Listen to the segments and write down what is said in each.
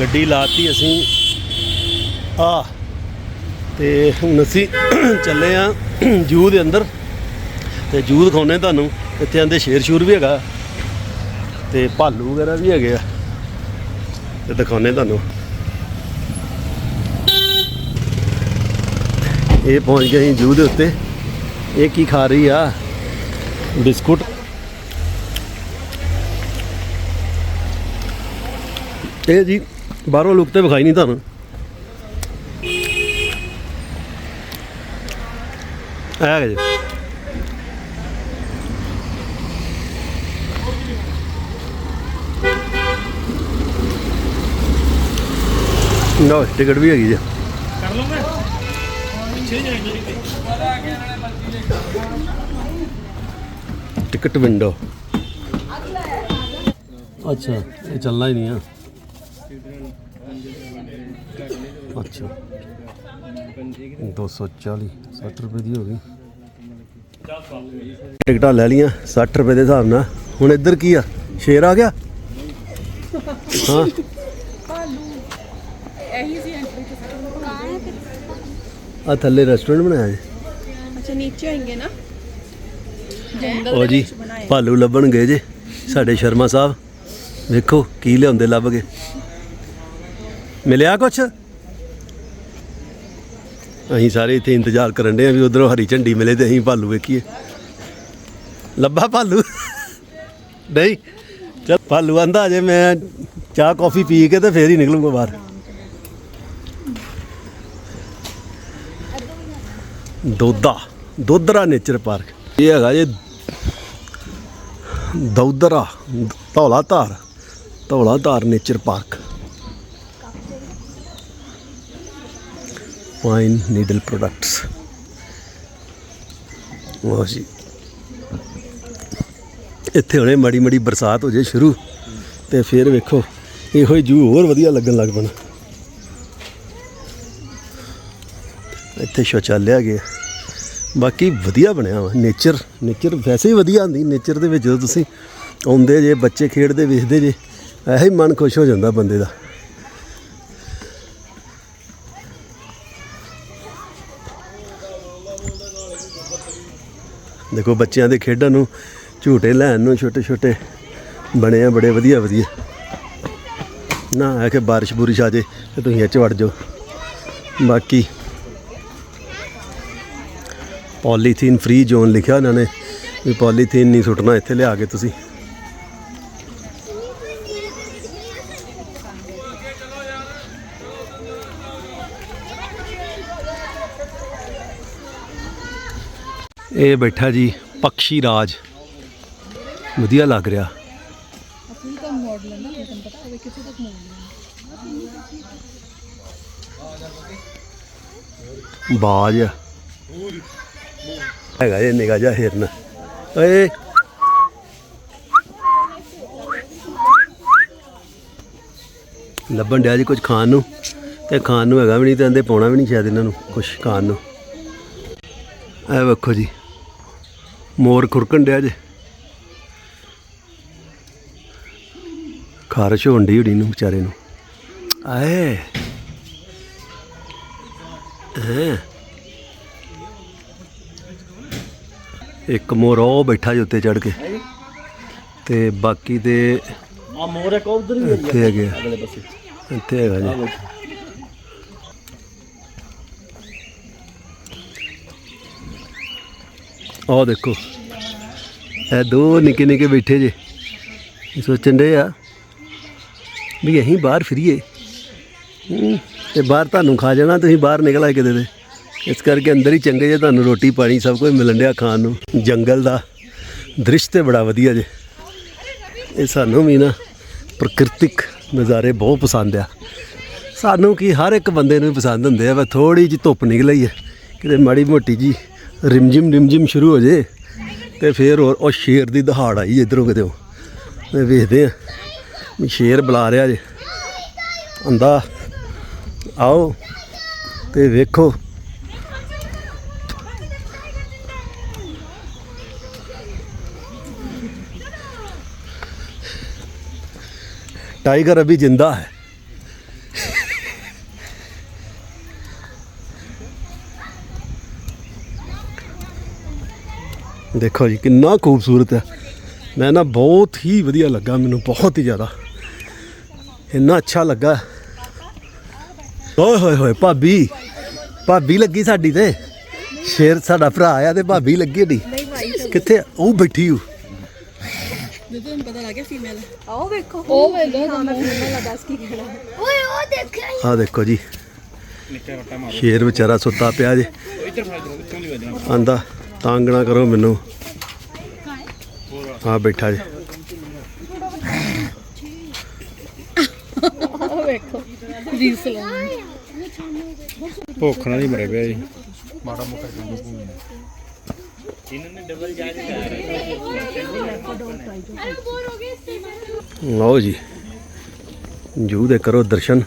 ਗੱਡੀ ਲਾਤੀ ਅਸੀਂ। ਆ, ਤੇ ਹੁਣ ਅਸੀਂ ਚੱਲੇ ਆ ਜੂ ਦੇ ਅੰਦਰ। ਤੇ ਜੂ ਦਿਖਾਉਨੇ ਤੁਹਾਨੂੰ। ਇੱਥੇ ਆਂਦੇ ਸ਼ੇਰ ਸ਼ੂਰ ਵੀ ਹੈਗਾ। ਤੇ ਭਾਲੂ ਵਗੈਰਾ ਵੀ ਹੈਗੇ ਆ। ਤੇ ਦਿਖਾਉਨੇ ਤੁਹਾਨੂੰ। ਇਹ ਪਹੁੰਚ ਗਏ ਅਸੀਂ ਜੂ ਦੇ ਉੱਤੇ। ਇਹ ਕੀ ਖਾ ਰਹੀ ਆ? ਬਿਸਕੁਟ। ਇਹ ਜੀ ਬਾਹਰੋਂ ਲੁੱਕ ਤੇ ਵਿਖਾਈ ਨਹੀਂ ਤੁਹਾਨੂੰ। ਆ ਗਏ ਜੀ। ਨੋ ਟਿਕਟ ਵੀ ਹੈਗੀ ਜੀ। ਕਰ ਲਓਗੇ ਪਿੱਛੇ ਜਾਈਏ ਜੀ ਟਿਕਟ ਵਿੰਡੋ ਅੱਛਾ, ਇਹ ਚੱਲਣਾ ਹੀ ਨਹੀਂ ਆ। ਅੱਛਾ। 240 60 ਰੁਪਏ ਦੀ ਹੋ ਗਈ। ਟਿਕਟਾਂ ਲੈ ਲੀਆਂ 60 ਰੁਪਏ ਦੇ ਹਿਸਾਬ ਨਾਲ। ਹੁਣ ਇੱਧਰ ਕੀ ਆ? ਸ਼ੇਰ ਆ ਗਿਆ? ਹਾਂ। ਇਹੀ ਸੀ ਐਂਟਰੀ ਤੇ ਆ ਥੱਲੇ ਰੈਸਟੋਰੈਂਟ ਬਣਾਇਆ ਜੀ। ਅੱਛਾ ਨੀਚੇ ਹੋਣਗੇ ਨਾ? ਜੰਗਲ ਉਹ ਜੀ ਭਾਲੂ ਲੱਭਣ ਗਏ ਜੇ ਸਾਡੇ ਸ਼ਰਮਾ ਸਾਹਿਬ। ਵੇਖੋ ਕੀ ਲਿਆਉਂਦੇ ਲੱਭ ਕੇ। ਮਿਲਿਆ ਕੁਛ? ਅਸੀਂ ਸਾਰੇ ਇੱਥੇ ਇੰਤਜ਼ਾਰ ਕਰਨ ਦੇ ਆ ਵੀ ਉਧਰੋਂ ਹਰੀ ਝੰਡੀ ਮਿਲੇ ਤੇ ਅਸੀਂ ਭਾਲੂ ਵੇਖੀਏ। ਲੱਭਾ ਭਾਲੂ? ਨਹੀਂ। ਚਲ ਭਾਲੂ ਆਂਦਾ ਜੇ ਮੈਂ ਚਾਹ, ਕਾਫੀ ਪੀ ਕੇ ਤੇ ਫੇਰ ਹੀ ਨਿਕਲੂੰਗਾ ਬਾਹਰ। ਦੋਦਾ ਦੋਦਰਾ ਨੇਚਰ ਪਾਰਕ। ਇਹ ਹੈਗਾ ਜੇ ਦੌਦਰਾ Dhauladhar Dhauladhar nature park. Pine needle products ਵਾਹ ਜੀ। ਇੱਥੇ ਹੁਣੇ ਮੜੀ ਮੜੀ ਬਰਸਾਤ ਹੋ ਜੇ ਸ਼ੁਰੂ, ਤੇ ਫਿਰ ਵੇਖੋ, ਇਹੋ ਹੀ ਜੂ ਹੋਰ ਵਧੀਆ ਲੱਗਣ ਲੱਗ ਪਣਾ। ਇੱਥੇ ਸ਼ੌਚਾਲਿਆ ਗਿਆ। ਬਾਕੀ ਵਧੀਆ ਬਣਿਆ ਵਾ ਨੇਚਰ ਨੇਚਰ ਵੈਸੇ ਹੀ ਵਧੀਆ ਹੁੰਦੀ ਨੇਚਰ ਦੇ ਵਿੱਚ ਜਦੋਂ ਤੁਸੀਂ ਆਉਂਦੇ ਜੇ, ਬੱਚੇ ਖੇਡਦੇ, ਵੇਖਦੇ ਜੇ ਐਸੇ ਹੀ ਮਨ ਖੁਸ਼ ਹੋ ਜਾਂਦਾ ਬੰਦੇ ਦਾ। ਦੇਖੋ ਬੱਚਿਆਂ ਦੇ ਖੇਡਣ ਨੂੰ ਝੂਟੇ ਲੈਣ ਨੂੰ ਛੋਟੇ ਛੋਟੇ ਬਣੇ ਆ, ਬੜੇ ਵਧੀਆ ਵਧੀਆ। ਨਾ, ਆ ਕੇ ਬਾਰਿਸ਼ ਬੁਰਿਸ਼ ਆ ਜੇ ਤੇ ਤੁਸੀਂ ਇਹ 'ਚ ਵੜ ਜਾਓ। ਬਾਕੀ ਪੋਲੀਥੀਨ ਫ੍ਰੀ ਜ਼ੋਨ ਲਿਖਿਆ ਉਹਨਾਂ ਨੇ ਵੀ ਪੋਲੀਥੀਨ ਨਹੀਂ ਸੁੱਟਣਾ, ਇੱਥੇ ਲਿਆ ਕੇ ਤੁਸੀਂ। ਇਹ ਬੈਠਾ ਜੀ ਪਕਸ਼ੀ ਰਾਜ। ਵਧੀਆ ਲੱਗ ਰਿਹਾ। ਅਸਲੀ ਤਾਂ ਮਾਡਲ ਹੈ ਨਾ ਤੁਹਾਨੂੰ ਪਤਾ ਹੋਵੇ ਕਿੱਥੇ ਤੱਕ ਮਾਡਲ ਬਾਜ। ਹੈਗਾ ਇਹ ਨਿਗਾਹ ਜਿਹਾ ਹਿਰਨ। ਓਏ। ਲੱਭਣ ਡਿਆ ਜੀ ਕੁਝ ਖਾਣ ਨੂੰ। ਤੇ ਖਾਣ ਨੂੰ ਹੈਗਾ ਵੀ ਨਹੀਂ ਤੇ ਅੰਦੇ ਪਾਉਣਾ ਵੀ ਨਹੀਂ ਸ਼ਾਇਦ ਇਹਨਾਂ ਨੂੰ ਕੁਝ ਖਾਣ ਨੂੰ। ਇਹ ਵੇਖੋ ਜੀ। ਮੋਰ ਖੁਰਕਣ ਡਿਆ ਜੇ। ਖਾਰਸ਼ ਹੋਣ ਡਈ ਹੁਣੀ ਨੂੰ ਵਿਚਾਰੇ ਨੂੰ। ਆਏ। ਹੈਂ। ਇੱਕ ਮੋਰ ਉਹ ਬੈਠਾ ਜੀ ਉੱਤੇ ਚੜ ਕੇ। ਤੇ ਬਾਕੀ ਤੇ ਆ ਮੋਰ ਇੱਕ ਉਧਰ ਵੀ ਹੈਗੇ। ਅਗਲੇ ਪਾਸੇ। ਇੱਥੇ ਹੈਗਾ ਜੀ। ਆਹ ਦੇਖੋ। ਇਹ ਦੋ ਨਿੱਕੇ ਨਿੱਕੇ ਬੈਠੇ ਜੇ। ਇਹ ਸੋਚਣ ਦੇ ਆ ਵੀ ਅਸੀਂ ਬਾਹਰ ਫਿਰੀਏ। ਹੂੰ, ਤੇ ਬਾਹਰ ਤੁਹਾਨੂੰ ਖਾ ਜਾਣਾ ਤੁਸੀਂ ਬਾਹਰ ਨਿਕਲ ਆਏ ਕਿਤੇ ਦੇ ਇਸ ਕਰਕੇ ਅੰਦਰ ਹੀ ਚੰਗੇ ਜੇ ਤੁਹਾਨੂੰ ਰੋਟੀ ਪਾਣੀ ਸਭ ਕੁਝ ਮਿਲਣ ਡਿਆ ਖਾਣ ਨੂੰ। ਜੰਗਲ ਦਾ ਦ੍ਰਿਸ਼ ਤੇ ਬੜਾ ਵਧੀਆ ਜੇ। ਇਹ ਸਾਨੂੰ ਵੀ ਨਾ ਪ੍ਰਕਿਰਤਿਕ ਨਜ਼ਾਰੇ ਬਹੁਤ ਪਸੰਦ ਆ। ਸਾਨੂੰ ਕੀ ਹਰ ਇੱਕ ਬੰਦੇ ਨੂੰ ਹੀ ਪਸੰਦ ਹੁੰਦੇ ਆ ਵਾ ਥੋੜੀ ਜਿਹੀ ਧੁੱਪ ਨਿਕਲ ਹੈ। ਕਿਤੇ ਮਾੜੀ ਮੋਟੀ ਜੀ ਰਿਮਝਿਮ ਰਿਮਝਿਮ ਸ਼ੁਰੂ ਹੋ ਜੇ ਤੇ ਫਿਰ ਹੋਰ ਉਹ ਸ਼ੇਰ ਦੀ ਦਹਾੜ ਆਈ ਇਧਰੋਂ ਕਿਤੇ ਤੇ ਵੇਖਦੇ ਆ ਵੀ ਸ਼ੇਰ ਬੁਲਾ ਰਿਹਾ ਜੇ ਆਂਦਾ ਆਓ ਤੇ ਵੇਖੋ टाइगर अभी जिंदा है ਦੇਖੋ ਜੀ, ਕਿੰਨਾ ਖੂਬਸੂਰਤ ਹੈ। ਮੈਂ ਨਾ ਬਹੁਤ ਹੀ ਵਧੀਆ ਲੱਗਾ ਮੈਨੂੰ, ਬਹੁਤ ਹੀ ਜ਼ਿਆਦਾ। ਇੰਨਾ ਅੱਛਾ ਲੱਗਾ। ਓਏ ਹੋਏ ਹੋਏ, ਭਾਬੀ ਭਾਬੀ ਲੱਗੀ ਸਾਡੀ ਤੇ। ਸ਼ੇਰ ਸਾਡਾ ਭਰਾ ਆ ਤੇ ਭਾਬੀ ਲੱਗੀ ਢੀ ਕਿੱਥੇ ਆ? ਉਹ ਬੈਠੀ ਹੂ ਜਦੋਂ ਪਤਾ ਲੱਗ ਫੀਮੇਲ ਆਓ ਵੇਖੋ ਉਹ ਵੇਲੋ ਹਾਂ ਮੈਂ ਫੀਮੇਲ ਆ ਦੱਸ ਕੀ ਕਹਿਣਾ ਓਏ ਉਹ ਦੇਖਿਆ ਆ ਦੇਖੋ ਜੀ। ਸ਼ੇਰ ਵਿਚਾਰਾ ਸੁੱਤਾ ਪਿਆ ਜੇ। ਆਂਦਾ ਤੰਗ ਨਾ ਕਰੋ ਮੈਨੂੰ। ਆ ਬੈਠਾ ਜੇ। ਉਹ ਵੇਖੋ ਰੀਸ ਭੁੱਖ ਨਾਲ ਹੀ ਮਰੇ ਪਿਆ ਜੀ। ਮਾੜਾ ਮੋਟਾ ਇਹਨਾਂ ਨੇ ਡਬਲ ਜਾ ਲਓ ਜੀ ਜੂ ਦੇ ਕਰੋ ਦਰਸ਼ਨ।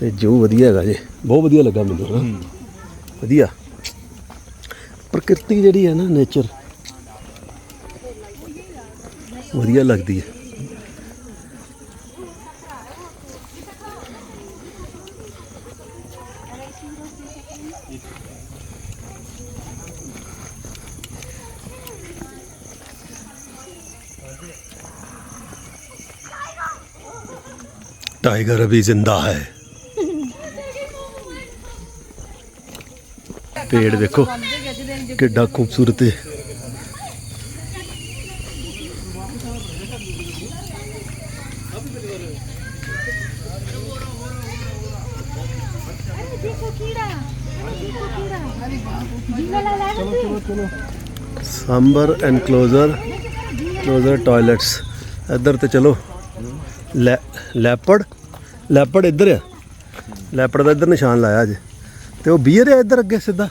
ਤੇ ਜੂ ਵਧੀਆ ਹੈਗਾ ਜੇ। ਬਹੁਤ ਵਧੀਆ ਲੱਗਾ ਮੈਨੂੰ ਵਧੀਆ। ਪ੍ਰਕਿਰਤੀ ਜਿਹੜੀ ਹੈ ਨਾ ਨੇਚਰ ਵਧੀਆ ਲੱਗਦੀ ਹੈ टाइगर अभी जिंदा है पेड़ देखो ਕਿੱਡਾ ਖੂਬਸੂਰਤ ਹੈ ਸੰਬਰ ਐਨਕਲੋਜ਼ਰ ਕਲੋਜ਼ਰ ਟਾਇਲਟਸ ਇੱਧਰ ਤੇ ਚਲੋ। ਲੈਪੜ ਲੈਪੜ ਇੱਧਰ ਆ। ਲੈਪੜ ਦਾ ਇੱਧਰ ਨਿਸ਼ਾਨ ਲਾਇਆ ਅੱਜ। ਤੇ ਉਹ ਬੀਅਰ ਆ ਇੱਧਰ ਅੱਗੇ ਸਿੱਧਾ?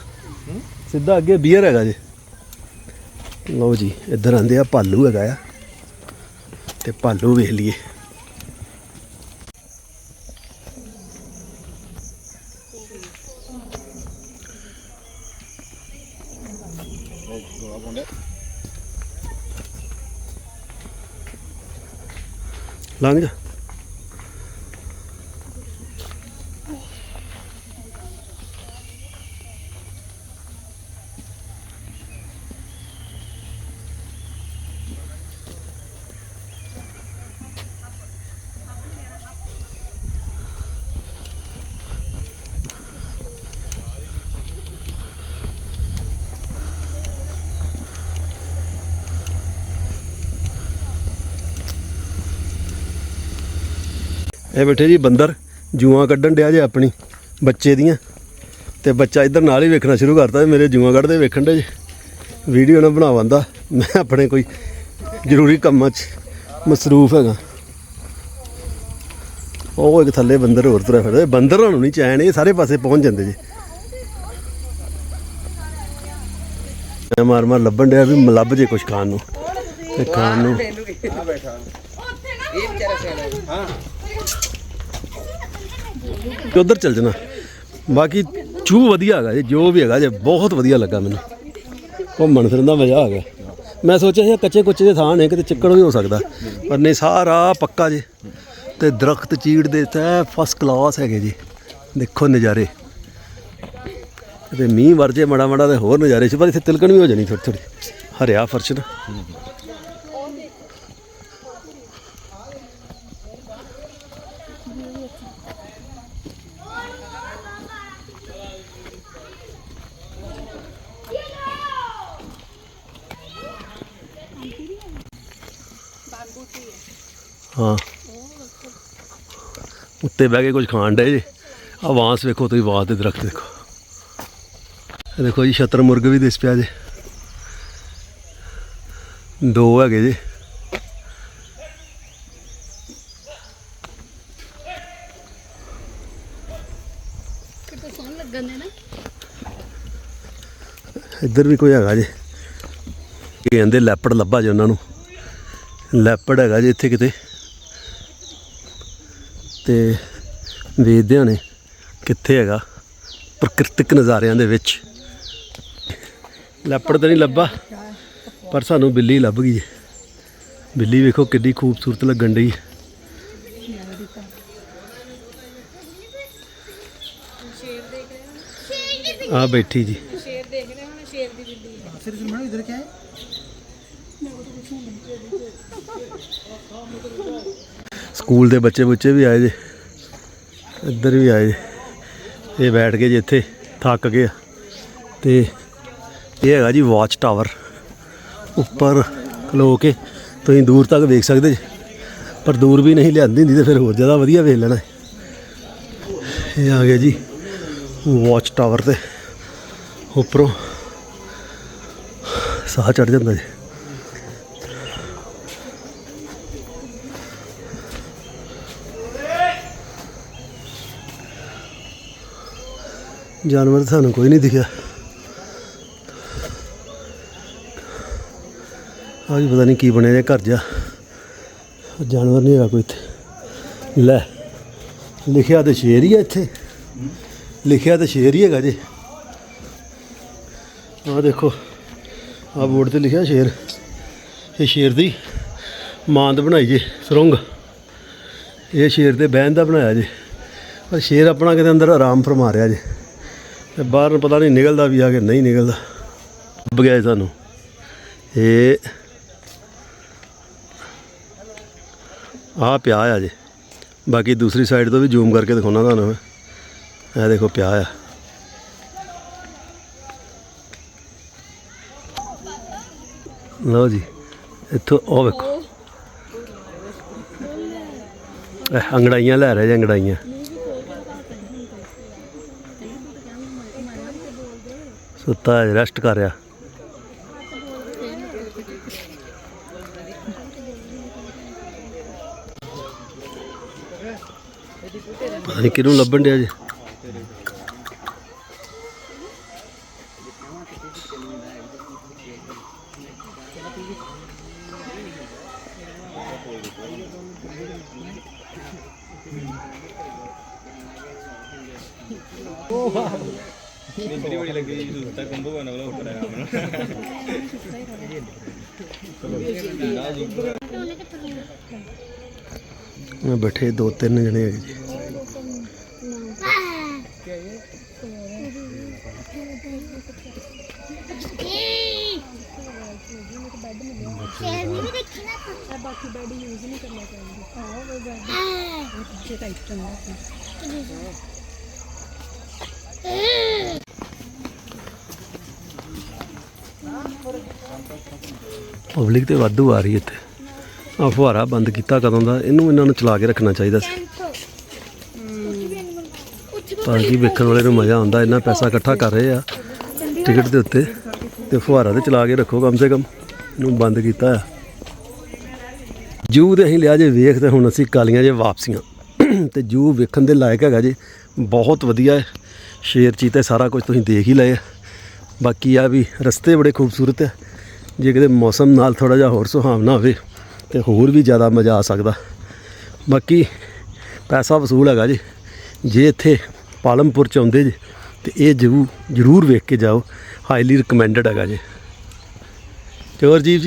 ਸਿੱਧਾ ਅੱਗੇ ਬੀਅਰ ਹੈਗਾ ਜੇ। ਲਓ ਜੀ, ਇੱਧਰ ਆਂਦੇ ਆ, ਭਾਲੂ ਹੈਗਾ ਆ। ਤੇ ਭਾਲੂ ਵੇਖ ਲਈਏ। ਲੰਘ ਜਾ। ਇਹ ਬੈਠੇ ਜੀ ਬੰਦਰ, ਜੂਆਂ ਕੱਢਣ ਡਿਆ ਜੇ ਆਪਣੀ, ਬੱਚੇ ਦੀਆਂ। ਤੇ ਬੱਚਾ ਇੱਧਰ ਨਾਲ ਹੀ ਵੇਖਣਾ ਸ਼ੁਰੂ ਕਰਤਾ ਮੇਰੇ ਜੂਆਂ ਕੱਢਦੇ ਵੇਖਣ ਦੇ ਜੇ। ਵੀਡੀਓ ਨਾ ਬਣਾਵਾਂਦਾ ਮੈਂ ਆਪਣੇ ਕੋਈ ਜ਼ਰੂਰੀ ਕੰਮਾਂ 'ਚ ਮਸਰੂਫ ਹੈਗਾ। ਉਹ ਇੱਕ ਥੱਲੇ ਬੰਦਰ ਹੋਰ ਤੁਰਿਆ ਫਿਰਦਾ ਬੰਦਰਾਂ ਨੂੰ ਨਹੀਂ ਚੈਨ, ਇਹ ਸਾਰੇ ਪਾਸੇ ਪਹੁੰਚ ਜਾਂਦੇ ਜੀ। ਮੈਂ ਮਾਰ ਮਾਰ ਲੱਭਣ ਡਿਆ ਵੀ ਲੱਭ ਜੇ ਕੁਝ ਖਾਣ ਨੂੰ। ਤੇ ਖਾਣ ਨੂੰ ਤੇ ਉਧਰ ਚੱਲ ਜਾਣਾ। ਬਾਕੀ ਚੂ ਵਧੀਆ ਹੈਗਾ ਜੀ, ਜੋ ਵੀ ਹੈਗਾ ਜੇ, ਬਹੁਤ ਵਧੀਆ ਲੱਗਾ ਮੈਨੂੰ। ਘੁੰਮਣ ਫਿਰਨ ਦਾ ਮਜ਼ਾ ਆ ਗਿਆ। ਮੈਂ ਸੋਚਿਆ ਸੀ ਕੱਚੇ ਕੁੱਚੇ ਦੇ ਥਾਂ ਨੇ, ਕਿਤੇ ਚਿੱਕੜ ਵੀ ਹੋ ਸਕਦਾ। ਪਰ ਨਹੀਂ, ਸਾਰਾ ਪੱਕਾ ਜੇ। ਤੇ ਦਰਖਤ ਚੀੜ ਦੇ ਤਾਂ ਫਸਟ ਕਲਾਸ ਹੈਗੇ ਜੀ। ਦੇਖੋ ਨਜ਼ਾਰੇ। ਤੇ ਮੀਂਹ ਵਰ ਜੇ ਮੜਾ ਮੜਾ ਤੇ ਹੋਰ ਨਜ਼ਾਰੇ ਸੀ, ਪਰ ਇੱਥੇ ਤਿਲਕਣ ਵੀ ਹੋ ਜਾਣੀ ਥੋੜੀ ਥੋੜੀ ਹਰਿਆ ਫਰਸ਼ ਨਾ। ਹਾਂ। ਉੱਤੇ ਬਹਿ ਕੇ ਕੁਝ ਖਾਣ ਡੇ ਜੀ। ਆ ਵਾਂਸ ਵੇਖੋ ਤੁਸੀਂ ਵਾਂਸ ਦੇ ਦਰਖਤ ਦੇਖੋ ਇਹ ਦੇਖੋ ਜੀ ਛਤਰ ਮੁਰਗ ਵੀ ਦਿਸ ਪਿਆ ਜੀ। ਦੋ ਹੈਗੇ ਜੀ। ਇੱਧਰ ਵੀ ਕੋਈ ਹੈਗਾ ਜੀ। ਕਹਿੰਦੇ ਲੈਪੜ ਲੱਭਾ ਜੀ ਉਹਨਾਂ ਨੂੰ। ਲੈਪੜ ਹੈਗਾ ਜੀ ਇੱਥੇ ਕਿਤੇ। ਤੇ ਵੇਖਦੇ ਨੇ ਕਿੱਥੇ ਹੈਗਾ ਪ੍ਰਕਿਰਤਿਕ ਨਜ਼ਾਰਿਆਂ ਦੇ ਵਿੱਚ। ਲੱਪੜ ਤਾਂ ਨਹੀਂ ਲੱਭਾ, ਪਰ ਸਾਨੂੰ ਬਿੱਲੀ ਲੱਭ ਗਈ ਬਿੱਲੀ ਵੇਖੋ ਕਿੰਨੀ ਖੂਬਸੂਰਤ ਲੱਗਣ ਢਈ ਆ ਬੈਠੀ ਜੀ। ਸਕੂਲ ਦੇ ਬੱਚੇ ਬੁੱਚੇ ਵੀ ਆਏ ਜੇ। ਇੱਧਰ ਵੀ ਆਏ ਜੇ। ਇਹ ਬੈਠ ਕੇ ਜੇ ਇੱਥੇ ਥੱਕ ਗਏ ਆ। ਤੇ ਇਹ ਹੈਗਾ ਜੀ ਵਾਚ ਟਾਵਰ ਉੱਪਰ ਖਲੋ ਕੇ ਤੁਸੀਂ ਦੂਰ ਤੱਕ ਵੇਖ ਸਕਦੇ ਜੇ। ਪਰ ਦੂਰ ਵੀ ਨਹੀਂ ਲਿਆਂਦੀ ਹੁੰਦੀ ਤੇ ਫਿਰ ਹੋਰ ਜ਼ਿਆਦਾ ਵਧੀਆ ਵੇਖ ਲੈਣਾ। ਇਹ ਆ ਗਿਆ ਜੀ ਵਾਚ ਟਾਵਰ ਤੇ। ਉੱਪਰੋਂ ਸਾਹ ਚੜ ਜਾਂਦਾ ਜੀ। ਜਾਨਵਰ ਸਾਨੂੰ ਕੋਈ ਨਹੀਂ ਦਿਖਿਆ। ਆਹ ਵੀ ਪਤਾ ਨਹੀਂ ਕੀ ਬਣਿਆ ਜੇ ਘਰ ਜਾ ਜਾਨਵਰ ਨਹੀਂ ਹੈਗਾ ਕੋਈ ਇੱਥੇ। ਲੈ, ਲਿਖਿਆ ਤੇ ਸ਼ੇਰ ਹੀ ਆ ਇੱਥੇ। ਲਿਖਿਆ ਤੇ ਸ਼ੇਰ ਹੀ ਹੈਗਾ ਜੇ। ਆਹ ਦੇਖੋ, ਆਹ ਬੋਰਡ ਤੇ ਲਿਖਿਆ ਸ਼ੇਰ। ਇਹ ਸ਼ੇਰ ਦੀ ਮਾਂਦ ਬਣਾਈ ਜੇ, ਸੁਰੰਗ। ਇਹ ਸ਼ੇਰ ਦੇ ਬਹਿਣ ਦਾ ਬਣਾਇਆ ਜੇ। ਪਰ ਸ਼ੇਰ ਆਪਣਾ ਕਿਤੇ ਅੰਦਰ ਆਰਾਮ ਫਰਮਾ ਰਿਹਾ ਜੇ। ਤੇ ਬਾਹਰ ਨੂੰ ਪਤਾ ਨਹੀਂ ਨਿਕਲਦਾ ਵੀ ਆ ਕਿ ਨਹੀਂ ਨਿਕਲਦਾ। ਉੱਭ ਗਿਆ ਇਹ ਸਾਨੂੰ। ਇਹ ਆ ਪਿਆ ਆ ਜੇ। ਬਾਕੀ ਦੂਸਰੀ ਸਾਈਡ ਤੋਂ ਵੀ ਜ਼ੂਮ ਕਰਕੇ ਦਿਖਾਉਣਾ ਤੁਹਾਨੂੰ ਮੈਂ। ਇਹ ਦੇਖੋ ਪਿਆ ਆ। ਲਓ ਜੀ, ਇੱਥੋਂ ਉਹ ਵੇਖੋ। ਇਹ ਅੰਗੜਾਈਆਂ ਲੈ ਰਹੇ ਜੀ, ਅੰਗੜਾਈਆਂ। ਸੁੱਤਾ ਹੈ ਰੈਸਟ ਕਰ ਰਿਹਾ। ਪਤਾ ਨਹੀਂ ਕਿਹਨੂੰ ਲੱਭਣ ਡਿਆ ਜੀ। ഇത്തിരി വഴി ലക്കി സുഹൃത്തെ കൊമ്പ് വേണമല്ലോ ਉੱਪਰ ਬੈਠੇ ਦੋ ਤਿੰਨ ਜਣੇ ਹੋਏ ਜੀ ਸ਼ੇਰ ਨਹੀਂ ਵੀ ਦੇਖੀ ਨਾ ਆਪਾਂ ਬਾਕੀ ਬੈਡ ਯੂਜ਼ ਨਹੀਂ ਕਰਨਾ ਚਾਹੀਦਾ ਹਾਂ ਉਹ ਬੈਡ ਇਹ ਟਾਈਪ ਚੰਗਾ ਪਬਲਿਕ ਤੇ ਵਾਧੂ ਆ ਰਹੀ ਇੱਥੇ। ਆ ਫੁਹਾਰਾ ਬੰਦ ਕੀਤਾ ਕਦੋਂ ਦਾ? ਇਹਨੂੰ ਇਹਨਾਂ ਨੂੰ ਚਲਾ ਕੇ ਰੱਖਣਾ ਚਾਹੀਦਾ ਸੀ। ਤਾਂ ਕਿ ਵੇਖਣ ਵਾਲੇ ਨੂੰ ਮਜ਼ਾ ਆਉਂਦਾ, ਇੰਨਾ ਪੈਸਾ ਇਕੱਠਾ ਕਰ ਰਹੇ ਆ। ਟਿਕਟ ਦੇ ਉੱਤੇ ਤੇ ਫੁਹਾਰਾ ਤੇ ਚਲਾ ਕੇ ਰੱਖੋ ਕਮ ਸੇ ਕਮ। ਇਹਨੂੰ ਬੰਦ ਕੀਤਾ ਆ। ਜੂ ਦੇ ਅਸੀਂ ਲਿਆ ਜੇ ਵੇਖ ਤੇ ਹੁਣ ਅਸੀਂ ਕਾਲੀਆਂ ਜੇ ਵਾਪਸੀਆਂ। ਤੇ ਜੂ ਵੇਖਣ ਦੇ ਲਾਇਕ ਹੈਗਾ ਜੇ। ਬਹੁਤ ਵਧੀਆ ਹੈ। ਸ਼ੇਰ ਚੀਤੇ ਸਾਰਾ ਕੁਝ ਤੁਸੀਂ ਦੇਖ ਹੀ ਲਏ ਬਾਕੀ ਆ ਵੀ ਰਸਤੇ ਬੜੇ ਖੂਬਸੂਰਤ ਹੈ ਜੇ ਕਿਤੇ ਮੌਸਮ ਨਾਲ ਥੋੜਾ ਜਿਹਾ ਹੋਰ ਸੁਹਾਵਣਾ ਹੋਵੇ ਤੇ ਹੋਰ ਵੀ ਜ਼ਿਆਦਾ ਮਜ਼ਾ ਆ ਸਕਦਾ। ਬਾਕੀ ਪੈਸਾ ਵਸੂਲ ਹੈਗਾ ਜੀ। ਜੇ ਇੱਥੇ ਪਾਲਮਪੁਰ ਚ ਆਉਂਦੇ ਜੀ ਤੇ ਇਹ ਜ਼ਰੂਰ ਜ਼ਰੂਰ ਵੇਖ ਕੇ ਜਾਓ। ਹਾਈਲੀ ਰეკਮੈਂਡਡ ਹੈਗਾ ਜੀ। ਤੇ ਹੋਰ ਜੀ?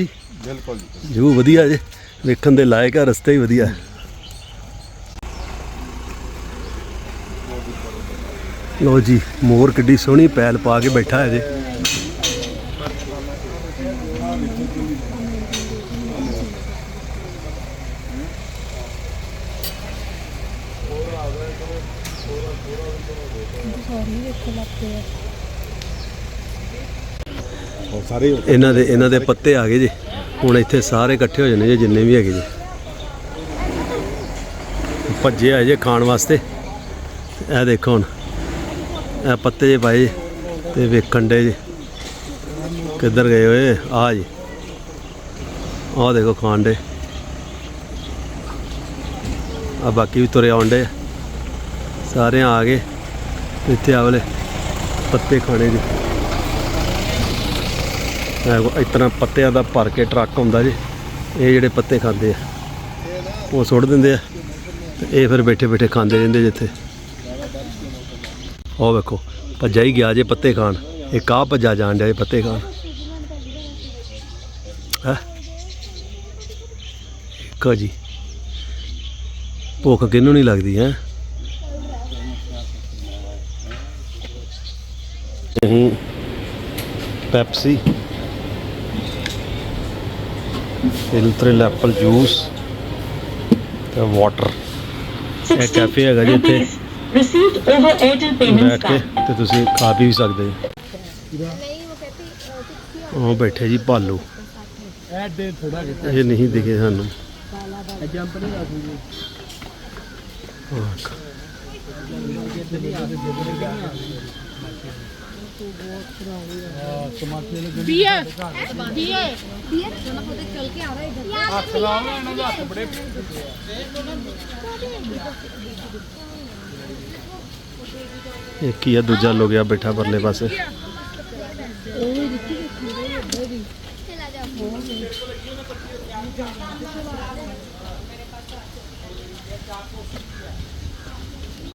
ਬਿਲਕੁਲ ਜੀ। ਜ਼ਰੂਰ ਵਧੀਆ ਜੀ। ਵੇਖਣ ਦੇ ਲਾਇਕ ਆ ਰਸਤੇ ਹੀ ਵਧੀਆ। ਹੈ ਲੋ ਜੀ ਮੋਰ ਕਿੱਡੀ ਸੋਹਣੀ ਪੈਲ ਪਾ ਕੇ ਬੈਠਾ ਹੈ ਜੀ। ਇਹਨਾਂ ਦੇ ਇਹਨਾਂ ਦੇ ਪੱਤੇ ਆ ਗਏ ਜੀ। ਹੁਣ ਇੱਥੇ ਸਾਰੇ ਇਕੱਠੇ ਹੋ ਜਾਣੇ ਜੀ, ਜਿੰਨੇ ਵੀ ਹੈਗੇ ਜੀ। ਭੱਜੇ ਆ ਜੇ ਖਾਣ ਵਾਸਤੇ। ਇਹ ਦੇਖੋ ਹੁਣ। ਇਹ ਪੱਤੇ ਜੇ ਪਾਏ ਤੇ ਵੇਖਣ ਦੇ ਜੀ। ਕਿੱਧਰ ਗਏ ਹੋਏ ਆ ਜੀ। ਆਹ ਦੇਖੋ ਖਾਣ ਦੇ ਆ ਬਾਕੀ ਵੀ ਤੁਰੇ ਆਉਂਦੇ ਆ। ਸਾਰੇ ਆ ਗਏ। ਇੱਥੇ ਆ ਵਾਲੇ ਪੱਤੇ ਖਾਣੇ ਜੀ। ਇਹ ਕੋ- ਪੱਤਿਆਂ ਦਾ ਭਰ ਕੇ ਟਰੱਕ ਹੁੰਦਾ ਜੀ। ਇਹ ਜਿਹੜੇ ਪੱਤੇ ਖਾਂਦੇ ਆ, ਉਹ ਸੁੱਟ ਦਿੰਦੇ ਆ ਤੇ ਇਹ ਫਿਰ ਬੈਠੇ ਬੈਠੇ ਖਾਂਦੇ ਰਹਿੰਦੇ ਜਿੱਥੇ ਉਹ ਵੇਖੋ, ਭੱਜਾ ਹੀ ਗਿਆ ਜੇ ਪੱਤੇ ਖਾਣ। ਇਹ ਕਾਹ ਭੱਜਾ ਜਾਣ ਡਿਆ ਜੇ ਪੱਤੇ ਖਾਣ। ਹੈ? ਕੋ ਜੀ। ਭੁੱਖ ਕਿਹਨੂੰ ਨਹੀਂ ਲੱਗਦੀ, ਹੈ? ਅਸੀਂ ਪੈਪਸੀ ਇਲਤ੍ਰਿਲ ਐਪਲ ਜੂਸ ਤੇ ਵਾਟਰ ਇਹ ਕੈਫੇ ਹੈਗਾ ਜੀ ਇੱਥੇ। received over Airtel Payments ਬੈਠ ਕੇ card. ਤੇ ਤੁਸੀਂ ਖਾ ਪੀ ਵੀ ਸਕਦੇ ਜੀ ਉਹ ਬੈਠੇ ਜੀ ਭਾਲੂ। ਇਹ ਨਹੀਂ ਦਿਖੇ ਸਾਨੂੰ। ਹਾਂ। ਹੱਥ ਲਾਓ ਇਹਨਾਂ ਦੇ ਹੱਥ ਬੜੇ ਇੱਕ